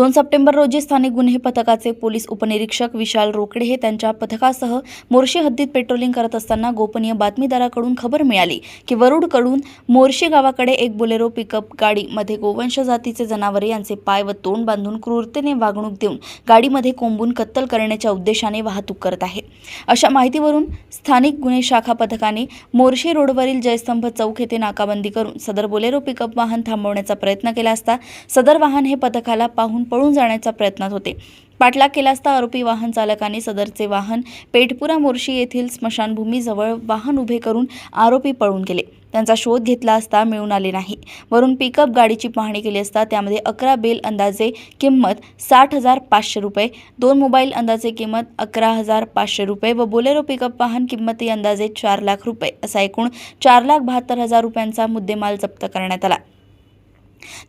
दोन सप्टेंबर रोजी स्थानिक गुन्हे पथकाचे पोलीस उपनिरीक्षक विशाल रोकडे हे त्यांच्या पथकासह मोर्शी हद्दीत पेट्रोलिंग करत असताना गोपनीय बातमीदाराकडून खबर मिळाली की वरुडकडून मोर्शी गावाकडे एक बोलेरो पिकअप गाडीमध्ये गोवंश जातीचे जनावरे यांचे पाय व तोंड बांधून क्रूरतेने वागणूक देऊन गाडीमध्ये कोंबून कत्तल करण्याच्या उद्देशाने वाहतूक करत आहे. अशा माहितीवरून स्थानिक गुन्हे शाखा पथकाने मोर्शी रोडवरील जयस्तंभ चौक येथे नाकाबंदी करून सदर बोलेरो पिकअप वाहन थांबवण्याचा प्रयत्न केला असता सदर वाहन हे पथकाला पाहून पळून जाण्याच्या प्रयत्नात होते. पाठलाग केला असता आरोपी वाहन चालकाने सदरचे वाहन पेठपुरा मोर्शी येथील स्मशानभूमीजवळ वाहन उभे करून आरोपी पळून गेले. त्यांचा शोध घेतला असता मिळून आले नाही. वरून पिकअप गाडीची पाहणी केली असता त्यामध्ये अकरा बेल अंदाजे किंमत साठ हजार पाचशे रुपये दोन मोबाईल अंदाजे किंमत अकरा हजार पाचशे रुपये व बोलेरो पिकअप वाहन किंमती अंदाजे चार लाख रुपये असा एकूण चार लाख बहात्तर हजार रुपयांचा मुद्देमाल जप्त करण्यात आला.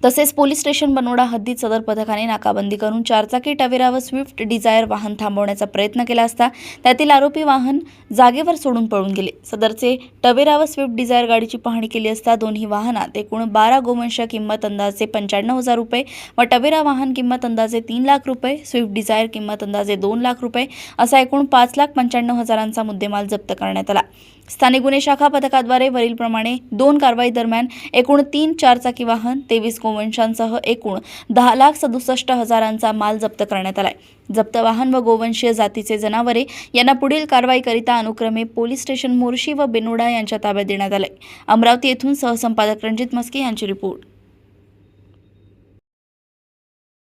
तसेच पोलीस स्टेशन बनोडा हद्दीत सदर पथकाने नाकाबंदी करून चारचाकी टवेरा व स्विफ्ट डिझायर वाहन थांबवण्याचा प्रयत्न केला असता त्यातील आरोपी वाहन जागेवर सोडून पळून गेले. सदरचे टवेरा व स्विफ्ट डिझायर गाडीची पाहणी केली असता दोन्ही वाहनात एकूण बारा गोवंश किंमत अंदाजे पंच्याण्णव हजार रुपये व टवेरा वाहन किंमत अंदाजे तीन लाख रुपये स्विफ्ट डिझायर किंमत अंदाजे दोन लाख रुपये असा एकूण पाच लाख पंच्याण्णव हजारांचा मुद्देमाल जप्त करण्यात आला. स्थानिक गुन्हे शाखा पथकाद्वारे वरीलप्रमाणे दोन कारवाई दरम्यान एकूण तीन चारचाकी वाहन तेवीस गोवंशांसह एकूण दहा लाख सदुसष्ट हजारांचा माल जप्त करण्यात आलाय. जप्त वाहन व गोवंशीय जातीचे जनावरे यांना पुढील कारवाईकरिता अनुक्रमे पोलीस स्टेशन मोर्शी व बेनोडा यांच्या ताब्यात देण्यात आले अमरावती येथून सहसंपादक रणजित मस्के यांची रिपोर्ट.